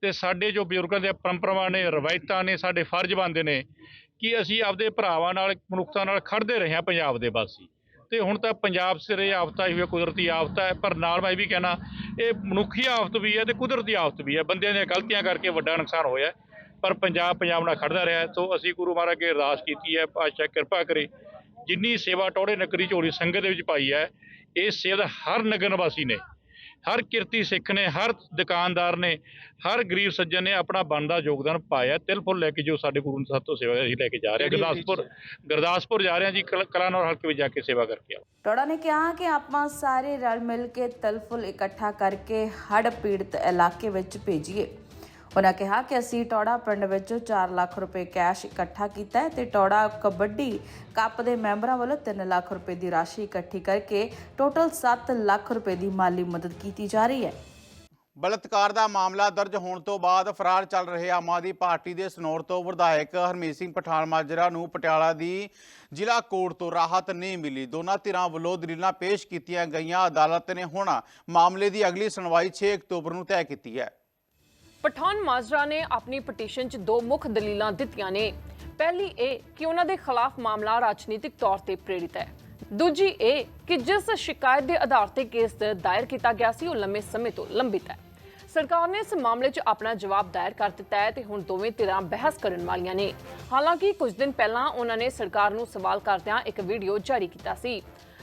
ਤੇ ਸਾਡੇ ਜੋ ਬਜ਼ੁਰਗਾਂ ਦੀਆਂ ਪਰੰਪਰਾਵਾਂ ਨੇ, ਰਵਾਇਤਾਂ ਨੇ, ਸਾਡੇ ਫਰਜ਼ ਬਣਦੇ ਨੇ ਕਿ ਅਸੀਂ ਆਪਦੇ ਭਰਾਵਾਂ ਨਾਲ, ਮਨੁੱਖਤਾ ਨਾਲ ਖੜਦੇ ਰਹੇ ਹਾਂ ਪੰਜਾਬ ਦੇ ਵਾਸੀ। ਤੇ ਹੁਣ ਤਾਂ ਪੰਜਾਬ ਸਿਰੇ ਆਫਤ ਹੀ ਹੋਈ ਕੁਦਰਤੀ ਆਫਤ ਹੈ, ਪਰ ਨਾਲ ਮੈਂ ਇਹ ਵੀ ਕਹਿਣਾ, ਇਹ ਮਨੁੱਖੀ ਆਫਤ ਵੀ ਹੈ ਤੇ ਕੁਦਰਤੀ ਆਫਤ ਵੀ ਹੈ। ਬੰਦਿਆਂ ਦੀਆਂ ਗਲਤੀਆਂ ਕਰਕੇ ਵੱਡਾ ਨੁਕਸਾਨ ਹੋਇਆ ਪਰ ਪੰਜਾਬ ਪੰਜਾਬ ਨਾਲ ਖੜਦਾ ਰਿਹਾ ਸੋ ਅਸੀਂ ਗੁਰੂ ਮਹਾਰਾਜ ਅੱਗੇ ਅਰਦਾਸ ਕੀਤੀ ਹੈ, ਪਾਤਸ਼ਾਹ ਕਿਰਪਾ ਕਰੇ, ਜਿੰਨੀ ਸੇਵਾ ਟੋੜੇ ਨਕਰੀ ਝੋਲੀ ਸੰਗਤ ਦੇ ਵਿੱਚ ਪਾਈ ਹੈ, ਇਹ ਸੇਵਾ ਹਰ ਨਗਰ ਨਿਵਾਸੀ ਨੇ ਹਰ ਕਿਰਤੀ ਸਿੱਖ ਨੇ ਹਰ ਦੁਕਾਨਦਾਰ ਨੇ ਹਰ ਗਰੀਬ ਸੱਜਣ ਨੇ ਆਪਣਾ ਬਣਦਾ ਯੋਗਦਾਨ ਪਾਇਆ। ਤਿਲ ਫੁੱਲ ਲੈ ਕੇ ਜੋ ਸਾਡੇ ਗੁਰੂ ਸਾਡੇ ਤੋਂ ਸੇਵਾ ਅਸੀਂ ਲੈ ਕੇ ਜਾ ਰਹੇ ਹਾਂ। ਗੁਰਦਾਸਪੁਰ ਗੁਰਦਾਸਪੁਰ ਜਾ ਰਹੇ ਹਾਂ ਜੀ ਕਲ- ਕਲਾਨੌਰ ਹਲਕੇ ਵਿੱਚ ਜਾ ਕੇ ਸੇਵਾ ਕਰਕੇ ਆਓ। ਟੋੜਾ ਨੇ ਕਿਹਾ ਕਿ ਆਪਾਂ ਸਾਰੇ ਰਲ ਮਿਲ ਕੇ ਤਲਫੁਲ ਇਕੱਠਾ ਕਰਕੇ ਹੜ੍ਹ ਪੀੜਤ ਇਲਾਕੇ ਵਿੱਚ ਭੇਜੀਏ। ਉਹਨਾਂ ਕਿਹਾ ਕਿ ਅਸੀਂ ਟੌੜਾ ਪਿੰਡ ਵਿੱਚ 4 ਲੱਖ ਰੁਪਏ ਕੈਸ਼ ਇਕੱਠਾ ਕੀਤਾ ਹੈ ਤੇ ਟੋੜਾ ਕਬੱਡੀ ਕੱਪ ਦੇ ਮੈਂਬਰਾਂ ਵੱਲੋਂ 3 ਲੱਖ ਰੁਪਏ ਦੀ ਰਾਸ਼ੀ ਇਕੱਠੀ ਕਰਕੇ ਟੋਟਲ 7 ਲੱਖ ਰੁਪਏ ਦੀ ਮਾਲੀ ਮਦਦ ਕੀਤੀ ਜਾ ਰਹੀ ਹੈ। ਬਲਾਤਕਾਰ ਦਾ ਮਾਮਲਾ ਦਰਜ ਹੋਣ ਤੋਂ ਬਾਅਦ ਫਰਾਰ ਚੱਲ ਰਹੇ ਆਮ ਆਦਮੀ ਪਾਰਟੀ ਦੇ ਸਨੌਰ ਤੋਂ ਵਿਧਾਇਕ ਹਰਮੀਤ ਸਿੰਘ ਪਠਾਨ ਮਾਜਰਾ ਨੂੰ ਪਟਿਆਲਾ ਦੀ ਜ਼ਿਲ੍ਹਾ ਕੋਰਟ ਤੋਂ ਰਾਹਤ ਨਹੀਂ ਮਿਲੀ। ਦੋਨਾਂ ਧਿਰਾਂ ਵੱਲੋਂ ਦਲੀਲਾਂ ਪੇਸ਼ ਕੀਤੀਆਂ ਗਈਆਂ। ਅਦਾਲਤ ਨੇ ਹੁਣ ਮਾਮਲੇ ਦੀ ਅਗਲੀ ਸੁਣਵਾਈ 6 ਅਕਤੂਬਰ ਨੂੰ ਤੈਅ ਕੀਤੀ ਹੈ। ਪਠਾਨ ਮਾਜਰਾ ਨੇ ਆਪਣੀ ਪਟੀਸ਼ਨ 'ਚ ਦੋ ਮੁੱਖ ਦਲੀਲਾਂ ਦਿੱਤੀਆਂ ਨੇ। ਪਹਿਲੀ ਇਹ ਕਿ ਉਹਨਾਂ ਦੇ ਖਿਲਾਫ ਮਾਮਲਾ ਰਾਜਨੀਤਿਕ ਤੌਰ ਤੇ ਪ੍ਰੇਰਿਤ ਹੈ। ਦੂਜੀ ਇਹ ਕਿ ਜਿਸ ਸ਼ਿਕਾਇਤ ਦੇ ਆਧਾਰ ਤੇ ਕੇਸ ਦਾਇਰ ਕੀਤਾ ਗਿਆ ਸੀ, ਉਹ ਲੰਮੇ ਸਮੇਂ ਤੋਂ ਲੰਬਿਤ ਹੈ। ਸਰਕਾਰ ਨੇ ਇਸ ਮਾਮਲੇ 'ਚ ਆਪਣਾ ਜਵਾਬ ਦਾਇਰ ਕਰ ਦਿੱਤਾ ਹੈ ਤੇ ਹੁਣ ਦੋਵੇਂ ਧਿਰਾਂ ਬਹਿਸ ਕਰਨ ਵਾਲੀਆਂ ਨੇ। ਹਾਲਾਂਕਿ ਕੁਝ ਦਿਨ ਪਹਿਲਾਂ ਉਹਨਾਂ ਨੇ ਸਰਕਾਰ ਨੂੰ ਸਵਾਲ ਕਰਦਿਆਂ ਇੱਕ ਵੀਡੀਓ ਜਾਰੀ ਕੀਤਾ ਸੀ।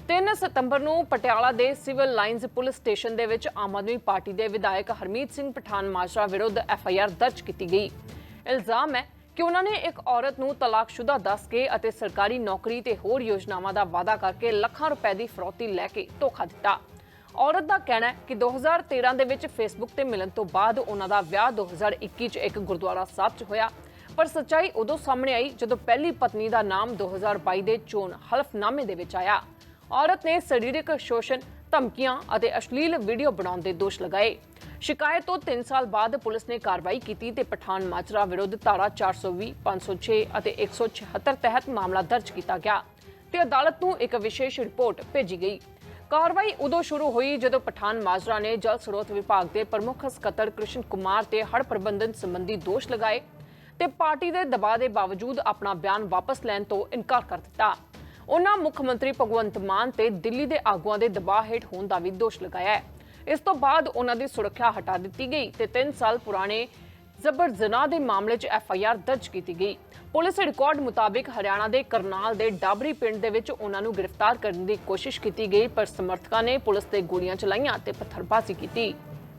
3 ਸਤੰਬਰ ਨੂੰ ਪਟਿਆਲਾ ਦੇ ਸਿਵਲ ਲਾਈਨਜ਼ ਪੁਲਿਸ ਸਟੇਸ਼ਨ ਦੇ ਵਿੱਚ ਆਮ ਆਦਮੀ ਪਾਰਟੀ ਦੇ ਵਿਧਾਇਕ ਹਰਮੀਤ ਸਿੰਘ ਪਠਾਨ ਮਾਜਰਾ ਵਿਰੁੱਧ ਐਫ ਆਈ ਆਰ ਦਰਜ ਕੀਤੀ ਗਈ। ਇਲਜ਼ਾਮ ਹੈ ਕਿ ਉਹਨਾਂ ਨੇ ਇੱਕ ਔਰਤ ਨੂੰ ਤਲਾਕਸ਼ੁਦਾ ਦੱਸ ਕੇ ਅਤੇ ਸਰਕਾਰੀ ਨੌਕਰੀ ਤੇ ਹੋਰ ਯੋਜਨਾਵਾਂ ਦਾ ਵਾਅਦਾ ਕਰਕੇ ਲੱਖਾਂ ਰੁਪਏ ਦੀ ਫਰੋਤੀ ਲੈ ਕੇ ਧੋਖਾ ਦਿੱਤਾ। ਔਰਤ ਦਾ ਕਹਿਣਾ ਹੈ ਕਿ 2013 ਦੇ ਵਿੱਚ ਫੇਸਬੁੱਕ ਤੇ ਮਿਲਣ ਤੋਂ ਬਾਅਦ ਉਹਨਾਂ ਦਾ ਵਿਆਹ 2021 ਚ ਇੱਕ ਗੁਰਦੁਆਰਾ ਸਾਹਿਬ 'ਚ ਹੋਇਆ। ਪਰ ਸੱਚਾਈ ਉਦੋਂ ਸਾਹਮਣੇ ਆਈ ਜਦੋਂ ਪਹਿਲੀ ਪਤਨੀ ਦਾ ਨਾਮ 2022 ਦੇ ਚੋਣ ਹਲਫਨਾਮੇ ਦੇ ਵਿੱਚ ਆਇਆ। ਔਰਤ ਨੇ ਸਰੀਰਕ ਸ਼ੋਸ਼ਣ, ਧਮਕੀਆਂ ਅਤੇ ਅਸ਼ਲੀਲ ਵੀਡੀਓ ਬਣਾਉਣ ਦੇ ਦੋਸ਼ ਲਗਾਏ। ਸ਼ਿਕਾਇਤ ਤੋਂ 3 ਸਾਲ ਬਾਅਦ ਪੁਲਿਸ ਨੇ ਕਾਰਵਾਈ ਕੀਤੀ ਤੇ ਪਠਾਨ ਮਾਜਰਾ ਵਿਰੁੱਧ ਧਾਰਾ 420 506 ਅਤੇ 176 ਤਹਿਤ ਮਾਮਲਾ ਦਰਜ ਕੀਤਾ ਗਿਆ ਤੇ ਅਦਾਲਤ ਨੂੰ ਇੱਕ ਵਿਸ਼ੇਸ਼ ਰਿਪੋਰਟ ਭੇਜੀ ਗਈ। ਕਾਰਵਾਈ ਉਦੋਂ ਸ਼ੁਰੂ ਹੋਈ ਜਦੋਂ ਪਠਾਨ ਮਾਜਰਾ ਨੇ ਜਲ ਸਰੋਤ ਵਿਭਾਗ ਦੇ ਪ੍ਰਮੁੱਖ ਸਕੱਤਰ ਕ੍ਰਿਸ਼ਨ ਕੁਮਾਰ ਤੇ ਹੜ ਪ੍ਰਬੰਧਨ ਸੰਬੰਧੀ ਦੋਸ਼ ਲਗਾਏ ਤੇ ਪਾਰਟੀ ਦੇ ਦਬਾਅ ਦੇ ਬਾਵਜੂਦ ਆਪਣਾ ਬਿਆਨ ਵਾਪਸ ਲੈਣ ਤੋਂ ਇਨਕਾਰ ਕਰ ਦਿੱਤਾ। ਉਹਨਾਂ ਮੁੱਖ ਮੰਤਰੀ ਭਗਵੰਤ ਮਾਨ ਤੇ ਦਿੱਲੀ ਦੇ ਆਗੂਆਂ ਦੇ ਦਬਾਅ ਹੇਠ ਹੋਣ ਦਾ ਵੀ ਦੋਸ਼ ਲਗਾਇਆ ਹੈ। ਇਸ ਤੋਂ ਬਾਅਦ ਉਹਨਾਂ ਦੀ ਸੁਰੱਖਿਆ ਹਟਾ ਦਿੱਤੀ ਗਈ ਤੇ 3 ਸਾਲ ਪੁਰਾਣੇ ਜ਼ਬਰ ਜ਼ਨਾਹ ਦੇ ਮਾਮਲੇ 'ਚ ਐਫ ਆਈ ਆਰ ਦਰਜ ਕੀਤੀ ਗਈ। ਪੁਲਿਸ ਰਿਕਾਰਡ ਮੁਤਾਬਿਕ ਹਰਿਆਣਾ ਦੇ ਕਰਨਾਲ ਦੇ ਡਾਬਰੀ ਪਿੰਡ ਦੇ ਵਿੱਚ ਉਹਨਾਂ ਨੂੰ ਗ੍ਰਿਫਤਾਰ ਕਰਨ ਦੀ ਕੋਸ਼ਿਸ਼ ਕੀਤੀ ਗਈ, ਪਰ ਸਮਰਥਕਾਂ ਨੇ ਪੁਲਿਸ ਤੇ ਗੋਲੀਆਂ ਚਲਾਈਆਂ ਤੇ ਪੱਥਰਬਾਜ਼ੀ ਕੀਤੀ।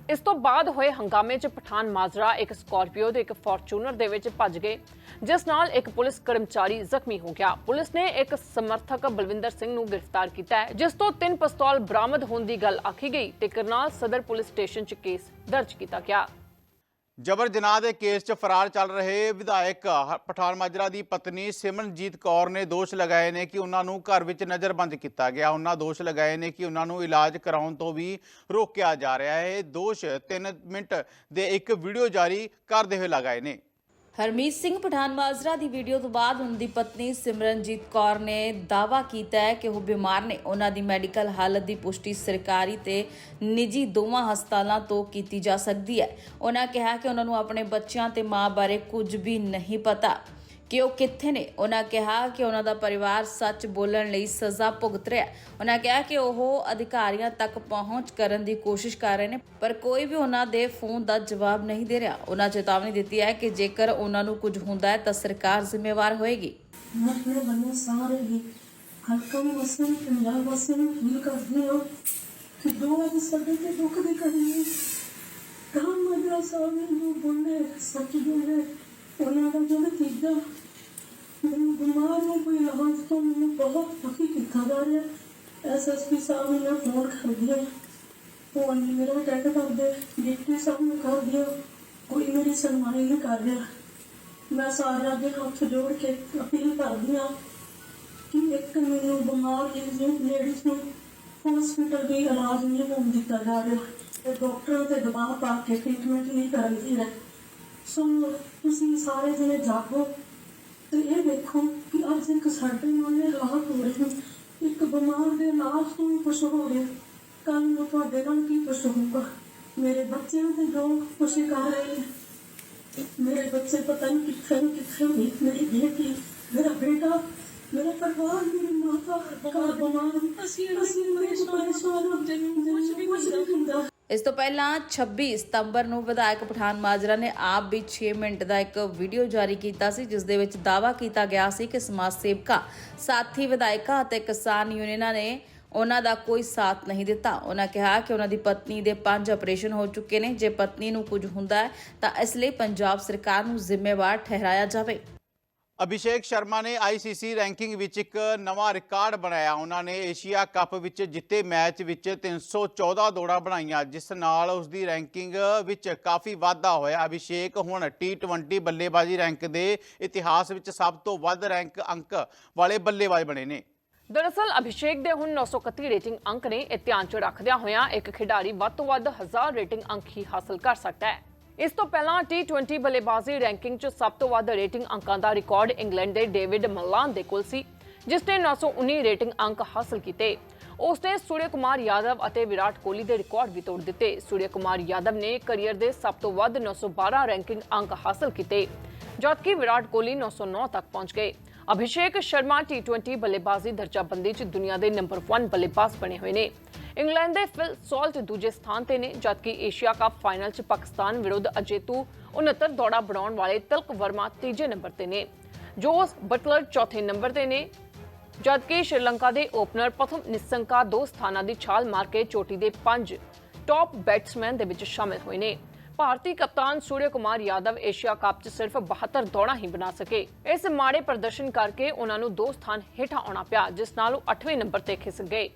ਇਸ ਤੋਂ ਬਾਅਦ ਹੋਏ ਹੰਗਾਮੇ 'ਚ ਪਠਾਨ ਮਾਜਰਾ ਇੱਕ ਸਕਾਰਪੀਓ ਤੇ ਇੱਕ ਫੋਰਚੂਨਰ ਦੇ ਵਿੱਚ ਭੱਜ ਗਏ, ਜਿਸ ਨਾਲ ਇੱਕ ਪੁਲਿਸ ਕਰਮਚਾਰੀ ਜ਼ਖਮੀ ਹੋ ਗਿਆ। ਪੁਲਿਸ ਨੇ ਇੱਕ ਸਮਰਥਕ ਬਲਵਿੰਦਰ ਸਿੰਘ ਨੂੰ ਗ੍ਰਿਫਤਾਰ ਕੀਤਾ ਹੈ, ਜਿਸ ਤੋਂ ਤਿੰਨ ਪਿਸਤੌਲ ਬਰਾਮਦ ਹੋਣ ਦੀ ਗੱਲ ਆਖੀ ਗਈ ਤੇ ਕਰਨਾਲ ਸਦਰ ਪੁਲਿਸ ਸਟੇਸ਼ਨ 'ਚ ਕੇਸ ਦਰਜ ਕੀਤਾ ਗਿਆ। ਜਬਰ ਜਨਾਹ ਦੇ ਕੇਸ 'ਚ ਫਰਾਰ ਚੱਲ ਰਹੇ ਵਿਧਾਇਕ ਹ- ਪਠਾਨ ਮਾਜਰਾ ਦੀ ਪਤਨੀ ਸਿਮਰਨਜੀਤ ਕੌਰ ਨੇ ਦੋਸ਼ ਲਗਾਏ ਨੇ ਕਿ ਉਹਨਾਂ ਨੂੰ ਘਰ ਵਿੱਚ ਨਜ਼ਰਬੰਦ ਕੀਤਾ ਗਿਆ। ਉਹਨਾਂ ਦੋਸ਼ ਲਗਾਏ ਨੇ ਕਿ ਉਹਨਾਂ ਨੂੰ ਇਲਾਜ ਕਰਾਉਣ ਤੋਂ ਵੀ ਰੋਕਿਆ ਜਾ ਰਿਹਾ ਹੈ। ਇਹ ਦੋਸ਼ 3 ਮਿੰਟ ਦੇ ਇੱਕ ਵੀਡੀਓ ਜਾਰੀ ਕਰਦੇ ਹੋਏ ਲਗਾਏ ਨੇ। ਹਰਮੀਤ ਸਿੰਘ ਪਠਾਨ ਮਾਜਰਾ ਦੀ ਵੀਡੀਓ ਤੋਂ ਬਾਅਦ ਉਹਨਾਂ ਦੀ ਪਤਨੀ ਸਿਮਰਨਜੀਤ ਕੌਰ ਨੇ ਦਾਅਵਾ ਕੀਤਾ ਹੈ ਕਿ ਉਹ ਬਿਮਾਰ ਨੇ। ਉਹਨਾਂ ਦੀ ਮੈਡੀਕਲ ਹਾਲਤ ਦੀ ਪੁਸ਼ਟੀ ਸਰਕਾਰੀ ਤੇ ਨਿੱਜੀ ਦੋਵਾਂ ਹਸਪਤਾਲਾਂ ਤੋਂ ਕੀਤੀ ਜਾ ਸਕਦੀ ਹੈ। ਉਹਨਾਂ ਕਿਹਾ ਕਿ ਉਹਨਾਂ ਨੂੰ ਆਪਣੇ ਬੱਚਿਆਂ ਤੇ ਮਾਂ ਬਾਰੇ ਕੁਝ ਵੀ ਨਹੀਂ ਪਤਾ। ਕਿ ਉਹ ਕਿੱਥੇ ਨੇ? ਉਹਨਾਂ ਕਿਹਾ ਕਿ ਉਹਨਾਂ ਦਾ ਪਰਿਵਾਰ ਸੱਚ ਬੋਲਣ ਲਈ ਸਜ਼ਾ ਭੁਗਤ ਰਿਹਾ ਉਹਨਾਂ ਕਿਹਾ ਕਿ ਉਹ ਅਧਿਕਾਰੀਆਂ ਤੱਕ ਪਹੁੰਚ ਕਰਨ ਦੀ ਕੋਸ਼ਿਸ਼ ਕਰ ਰਹੇ ਨੇ, ਪਰ ਕੋਈ ਵੀ ਉਹਨਾਂ ਦੇ ਫੋਨ ਦਾ ਜਵਾਬ ਨਹੀਂ ਦੇ ਰਿਹਾ। ਉਹਨਾਂ ਚੇਤਾਵਨੀ ਦਿੱਤੀ ਹੈ ਕਿ ਜੇਕਰ ਉਹਨਾਂ ਨੂੰ ਕੁਝ ਹੁੰਦਾ ਹੈ ਤਾਂ ਸਰਕਾਰ ਜ਼ਿੰਮੇਵਾਰ ਹੋਏਗੀ। ਮੈਂ ਆਪਣੇ ਸਾਰੇ ਹੀ ਹਲਕਾ ਵੀ ਵਸੇ ਨੂੰ, ਪੰਜਾਬ ਵਸੇ ਨੂੰ ਫੀਲ ਕਰਦੀ ਹਾਂ ਕਿ ਦੋ ਅੱਜ ਸਾਡੇ ਤੇ ਦੁੱਖ ਦੀ ਕਰੀ ਹੈ। ਕੰਮ ਮਜਰਾ ਸਾਹਿਬ ਨੂੰ ਬੋਲੇ, ਸੱਚ ਬੋਲੇ। ਉਹਨਾਂ ਦਾ ਜਿਹੜਾ ਤੀਜਾ ਮੈਨੂੰ ਬਿਮਾਰ ਨੂੰ ਕੋਈ ਆਵਾਜ਼ ਤੋਂ ਮੈਨੂੰ ਬਹੁਤ ਦੁਖੀ ਕੀਤਾ ਜਾ ਰਿਹਾ ਐਸਐਸਪੀ ਸਾਹਿਬ ਨੂੰ ਮੈਂ ਫੋਨ ਕਰ ਦਿਆ ਉਹ ਨਹੀਂ ਮੇਰਾ ਟੈਕ ਕਰਦੇ ਡਿਪਟੀ ਸਾਹਿਬ ਨੂੰ ਕਰ ਦਿਆ ਕੋਈ ਮੇਰੀ ਸੁਣਵਾਈ ਨਹੀਂ ਕਰ ਰਿਹਾ ਮੈਂ ਸਾਰਿਆਂ ਦੇ ਹੱਥ ਜੋੜ ਕੇ ਅਪੀਲ ਕਰਦੀ ਹਾਂ ਕਿ ਇੱਕ ਮੈਨੂੰ ਬਿਮਾਰ ਲੇਡੀਜ਼ ਨੂੰ ਹਸਪੀਟਲ ਦੇ ਇਲਾਜ ਨਹੀਂ ਹੋਣ ਦਿੱਤਾ ਜਾ ਰਿਹਾ ਤੇ ਡਾਕਟਰਾਂ ਤੇ ਦਬਾਅ ਪਾ ਕੇ ਟ੍ਰੀਟਮੈਂਟ ਨਹੀਂ ਕਰਨ ਦੀ ਹੈ ਸੋ ਤੁਸੀਂ ਸਾਰੇ ਜਣੇ ਜਾਗੋ ਤੇ ਇਹ ਦੇਖੋ ਕਿ ਅੱਜ ਇੱਕ ਸਾਡੇ ਨਾਲ ਇਹ ਹਾਲਾਤ ਹੋ ਰਹੇ ਨੇ। ਇੱਕ ਬਿਮਾਰ ਦੇ ਤੋਂ ਵੀ ਕੁਛ ਹੋ ਰਿਹਾ। ਕੱਲ ਨੂੰ ਤੁਹਾਡੇ ਨਾਲ ਕੀ ਕੁਛ ਹੋਊਗਾ? ਮੇਰੇ ਬੱਚਿਆਂ ਤੇ ਜੋ ਕੁਛ ਕਰ ਰਹੇ ਨੇ। ਮੇਰੇ ਬੱਚੇ ਪਤਾ ਨਹੀਂ ਕਿੱਥੇ ਨੇ ਕਿੱਥੇ ਨਹੀਂ ਮੇਰੀ ਬੇਟੀ ਮੇਰਾ ਬੇਟਾ ਮੇਰਾ ਪਰਿਵਾਰ ਮੇਰੀ ਮਾਤਾ ਘਰ ਬਿਮਾਰ ਅਸੀਂ ਅਸੀਂ ਮੇਰੇ ਪਰੇਸ਼ਾਨ ਹੁੰਦੇ ਨੇ ਕੁਝ ਵੀ ਕੁਝ ਨਹੀਂ ਹੁੰਦਾ। ਇਸ ਤੋਂ ਪਹਿਲਾਂ 26 ਸਤੰਬਰ ਨੂੰ ਵਿਧਾਇਕ ਪਠਾਨ ਮਾਜਰਾ ਨੇ ਆਪ ਵੀ 6 ਮਿੰਟ ਦਾ ਇੱਕ ਵੀਡੀਓ ਜਾਰੀ ਕੀਤਾ ਸੀ, ਜਿਸ ਦੇ ਵਿੱਚ ਦਾਅਵਾ ਕੀਤਾ ਗਿਆ ਸੀ ਕਿ ਸਮਾਜ ਸੇਵਕਾ, ਸਾਥੀ ਵਿਧਾਇਕਾਂ ਅਤੇ ਕਿਸਾਨ ਯੂਨੀਅਨਾਂ ਨੇ ਉਹਨਾਂ ਦਾ ਕੋਈ ਸਾਥ ਨਹੀਂ ਦਿੱਤਾ। ਉਹਨਾਂ ਕਿਹਾ ਕਿ ਉਹਨਾਂ ਦੀ ਪਤਨੀ ਦੇ ਪੰਜ ਆਪਰੇਸ਼ਨ ਹੋ ਚੁੱਕੇ ਨੇ। ਜੇ ਪਤਨੀ ਨੂੰ ਕੁਝ ਹੁੰਦਾ ਹੈ, ਤਾਂ ਇਸ ਲਈ ਪੰਜਾਬ ਸਰਕਾਰ ਨੂੰ ਜ਼ਿੰਮੇਵਾਰ ਠਹਿਰਾਇਆ ਜਾਵੇ। ਅਭਿਸ਼ੇਕ ਸ਼ਰਮਾ ਨੇ ਆਈਸੀਸੀ ਰੈਂਕਿੰਗ ਵਿੱਚ ਇੱਕ ਨਵਾਂ ਰਿਕਾਰਡ ਬਣਾਇਆ। ਉਹਨਾਂ ਨੇ ਏਸ਼ੀਆ ਕੱਪ ਵਿੱਚ ਜਿੱਤੇ ਮੈਚ ਵਿੱਚ 314 ਦੌੜਾਂ ਬਣਾਈਆਂ, ਜਿਸ ਨਾਲ ਉਸ ਦੀ ਰੈਂਕਿੰਗ ਵਿੱਚ ਕਾਫੀ ਵਾਧਾ ਹੋਇਆ। ਅਭਿਸ਼ੇਕ ਹੁਣ T20 ਬੱਲੇਬਾਜ਼ੀ ਰੈਂਕ ਦੇ ਇਤਿਹਾਸ ਵਿੱਚ ਸਭ ਤੋਂ ਵੱਧ ਰੈਂਕ ਅੰਕ ਵਾਲੇ ਬੱਲੇਬਾਜ਼ ਬਣੇ ਨੇ। ਦਰਅਸਲ, ਅਭਿਸ਼ੇਕ ਦੇ ਹੁਣ 931 ਰੇਟਿੰਗ ਅੰਕ ਨੇ ਇਹ ਧਿਆਨ 'ਚ ਰੱਖਦਿਆਂ ਹੋਇਆਂ ਇੱਕ ਖਿਡਾਰੀ ਵੱਧ ਤੋਂ ਵੱਧ 1000 ਰੇਟਿੰਗ ਅੰਕ ਹੀ ਹਾਸਲ ਕਰ ਸਕਦਾ ਹੈ। ਇਸ ਤੋਂ ਪਹਿਲਾਂ T20 ਬੱਲੇਬਾਜ਼ੀ ਰੈਂਕਿੰਗ 'ਚ ਸਭ ਤੋਂ ਵੱਧ ਰੇਟਿੰਗ ਅੰਕਾਂ ਦਾ ਰਿਕਾਰਡ ਇੰਗਲੈਂਡ ਦੇ ਡੇਵਿਡ ਮਲਾਨ ਦੇ ਕੋਲ ਸੀ, ਜਿਸ ਨੇ 919 ਰੇਟਿੰਗ ਅੰਕ ਹਾਸਲ ਕੀਤੇ। ਉਸ ਨੇ ਸੂਰਯ ਕੁਮਾਰ ਯਾਦਵ ਅਤੇ ਵਿਰਾਟ ਕੋਹਲੀ ਦੇ ਰਿਕਾਰਡ ਵੀ ਤੋੜ ਦਿੱਤੇ। ਸੂਰਯ ਕੁਮਾਰ ਯਾਦਵ ਨੇ ਕੈਰੀਅਰ ਦੇ ਸਭ ਤੋਂ ਵੱਧ 912 ਰੈਂਕਿੰਗ ਅੰਕ ਹਾਸਲ ਕੀਤੇ, ਜਦਕਿ ਵਿਰਾਟ ਕੋਹਲੀ 909 ਤੱਕ ਪਹੁੰਚ ਗਏ। ਅਭਿਸ਼ੇਕ ਸ਼ਰਮਾ T20 ਬੱਲੇਬਾਜ਼ੀ ਦਰਜਾਬੰਦੀ 'ਚ ਦੁਨੀਆ ਦੇ ਨੰਬਰ 1 ਬੱਲੇਬਾਜ਼ ਬਣੇ ਹੋਏ ਨੇ। ਇੰਗਲੈਂਡ ਦੇ ਫਿਲ ਸੌਲਟ ਦੂਜੇ ਸਥਾਨ ਤੇ ਨੇ, ਜਦਕਿ ਏਸ਼ੀਆ ਕੱਪ ਫਾਈਨਲ 'ਚ ਪਾਕਿਸਤਾਨ ਵਿਰੁੱਧ ਅਜੇਤੂ 69 ਦੌੜਾਂ ਬਣਾਉਣ ਵਾਲੇ ਤਿਲਕ ਵਰਮਾ ਤੀਜੇ ਨੰਬਰ ਤੇ ਨੇ। ਜੋਸ ਬਟਲਰ ਚੌਥੇ ਨੰਬਰ ਤੇ ਨੇ, ਜਦਕਿ ਸ਼੍ਰੀਲੰਕਾ ਦੇ ਓਪਨਰ ਪ੍ਰਥਮ ਨਿਸੰਕਾ ਦੋ ਸਥਾਨਾਂ ਦੀ ਛਾਲ ਮਾਰ ਕੇ ਚੋਟੀ ਦੇ ਪੰਜ ਟੌਪ ਬੈਟਸਮੈਨ ਦੇ ਵਿੱਚ ਸ਼ਾਮਿਲ ਹੋਏ ਨੇ। ਭਾਰਤੀ ਕਪਤਾਨ ਸੂਰਯ ਕੁਮਾਰ ਯਾਦਵ ਏਸ਼ੀਆ ਕੱਪ 'ਚ ਸਿਰਫ 72 ਦੌੜਾਂ ਹੀ ਬਣਾ ਸਕੇ। ਇਸ ਮਾੜੇ ਪ੍ਰਦਰਸ਼ਨ ਕਰਕੇ ਉਹਨਾਂ ਨੂੰ ਦੋ ਸਥਾਨ ਹੇਠਾਂ ਆਉਣਾ ਪਿਆ, ਜਿਸ ਨਾਲ ਉਹ 8ਵੇਂ ਨੰਬਰ ਤੇ ਖਿਸ ਗਏ।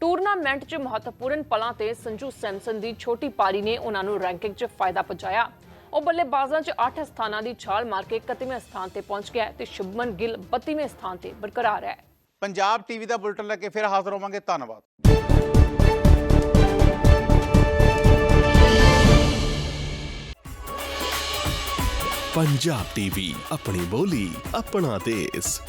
ਟੂਰਨਾਮੈਂਟ 'ਚ ਮਹੱਤਵਪੂਰਨ ਪਲਾਂ ਤੇ ਸੰਜੂ ਸੈਮਸਨ ਦੀ ਛੋਟੀ ਪਾਰੀ ਨੇ ਉਹਨਾਂ ਨੂੰ ਰੈਂਕਿੰਗ 'ਚ ਫਾਇਦਾ ਪਹੁੰਚਾਇਆ। ਉਹ ਬੱਲੇਬਾਜ਼ਾਂ 'ਚ 8 ਸਥਾਨਾਂ ਦੀ ਛਾਲ ਮਾਰ ਕੇ 31ਵੇਂ ਸਥਾਨ ਤੇ ਪਹੁੰਚ ਗਿਆ ਤੇ ਸ਼ੁਭਮਨ ਗਿੱਲ 32ਵੇਂ ਸਥਾਨ ਤੇ ਬਰਕਰਾਰ ਹੈ। ਪੰਜਾਬ ਟੀਵੀ ਦਾ ਬੁਲਟਨ ਲੈ ਕੇ ਫਿਰ ਹਾਜ਼ਰ ਹੋਵਾਂਗੇ। ਧੰਨਵਾਦ। ਪੰਜਾਬ ਟੀਵੀ ਆਪਣੀ ਬੋਲੀ ਆਪਣਾ ਦੇਸ਼।